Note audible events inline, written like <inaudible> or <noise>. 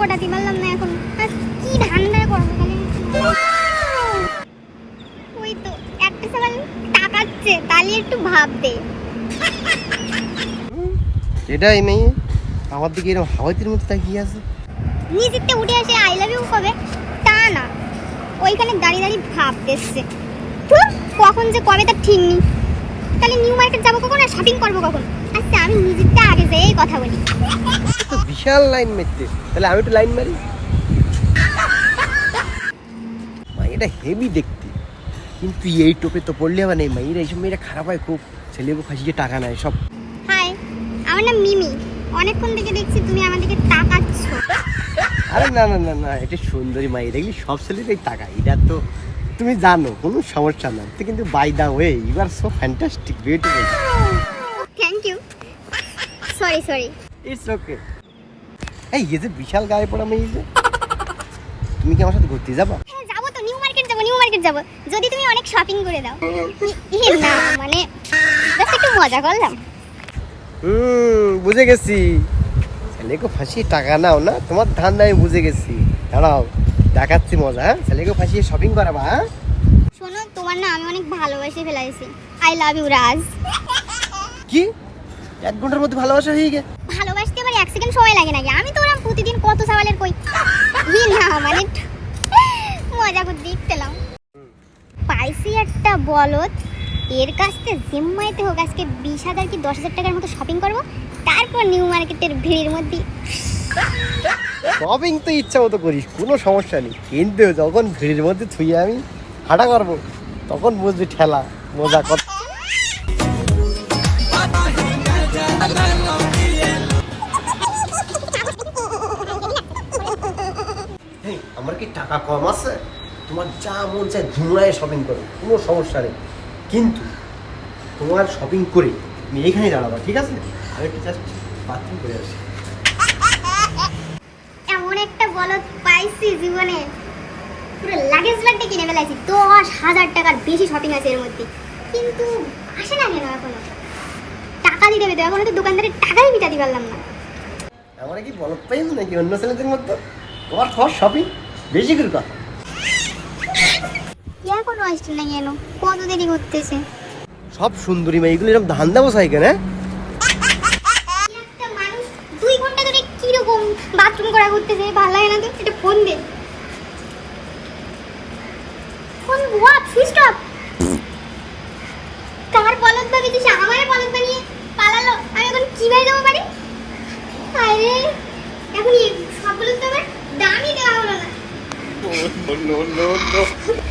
মিটাতে পারলাম না এখন। আজ কি ধান্দা করব খালি ওই তো একটা সকাল তাকাচ্ছে তাহলে একটু ভাব দে এটাই মেয়ে আমার দিকে এরকম হাওয়াতির মতো তাকিয়ে আছে। নিজেরতে উঠে আসে আই লাভ ইউ কবে? তা না ওইখানে দাঁড়িয়ে দাঁড়িয়ে ভাব দেখছে কখন যে কবে তার ঠিক নেই। তাহলে নিউ মার্কেট যাব কখন আর শপিং করব কখন? আচ্ছা আমি নিজেরটা আগে যেই কথা বলি। বিশাল লাইন মারতে। তাহলে আমি একটু লাইন মারি? মাইটা হেভি দেখতে। কিন্তু এই টোপে তো পড়লে নেই মাইরা এইসব মেয়েরা খারাপ হয় খুব। ছেলেকে ফাঁসিয়ে টাকা নেয় সব। হাই আমার নাম মিমি। অনেকক্ষণ থেকে দেখছি তুমি আমার দিকে তাকাচ্ছ। আরে না না না না এটা সুন্দরী মাই দেখলি সব ছেলেরাই টাকা এটা তো তুমি জানো কোনো সমস্যা নাই। তো কিন্তু by the way you are so fantastic beautiful thank you sorry sorry it's okay এই এই যে বিশাল গায়ে পড়া মেয়ে যে। তুমি কি আমার সাথে ঘুরতে যাবা? হ্যাঁ যাব তো নিউ মার্কেট যাব নিউ মার্কেট যাব। যদি তুমি অনেক শপিং করে দাও। না মানে জাস্ট একটু মজা করলাম। হুম বুঝে গেছি। ছেলেকে ফাঁসিয়ে টাকা নাও না তোমার ধান্দা আমি বুঝে গেছি। দাঁড়াও দেখাচ্ছি মজা হ্যাঁ? ছেলেকে ফাঁসিয়ে শপিং করাবা হ্যাঁ? শোনো তোমার না আমি অনেক ভালোবেসে ফেলাইছি। আই লাভ ইউ রাজ কি? এক ঘণ্টার মধ্যে ভালোবাসা হয়ে গে ভালোবাসতে আবার এক সেকেন্ড সময় লাগে নাকি? আমি তো ওরকম প্রতিদিন কত সওয়ালের কই? না মানে মজা করে দেখতেলাম। পাইছি একটা বলদ। এর কাছ থেকে জিম্মাইতে হোক আজকে বিশ হাজার কি দশ হাজার টাকার মতো শপিং করব। তারপর নিউ মার্কেটের ভিড়ের মধ্যে শপিং তো ইচ্ছা মতো করিস কোনো সমস্যা নেই। কিন্তু যখন ভিড়ের মধ্যে থুয়ে আমি হাঁটা করব। তখন বুঝবি ঠেলা মজা কর। <laughs> আমার কি টাকা কম আছে? তোমার যা মন চায় ধুমায় শপিং করো কোনো সমস্যা নেই। কিন্তু তোমার শপিং করে তুমি এখানে দাঁড়াবা ঠিক আছে? আমি একটু জাস্ট বাথরুম করে আসি। এমন একটা বলদ পাইছি জীবনে। পুরো লাগেজ ব্যাগটা কিনে ফেলাইছি দশ হাজার টাকার বেশি শপিং আছে এর মধ্যে। কিন্তু আসে না কেন এখনও? টাকা দিতে হবে তো এখনও তো দোকানদারের টাকাই মিটাতে পারলাম না। আমার কি বলত পাইনি নাকি অন্য ছেলেদের মতো? তোমার খর শপিং বেশি করে কথা। এখনও আসছে না কেন কত দেরি করতেছে সব সুন্দরী মেয়ে এগুলো এরকম ধান্দা বসাই কেন হ্যাঁ? একটা মানুষ দুই ঘণ্টা ধরে কীরকম বাথরুম করা করতেছে ভালো লাগে না তো? এটা ফোন দে। ফোন হোয়াট সুইচ অফ কার বলদ ভাবি দিছে Oh, no, no, no, no.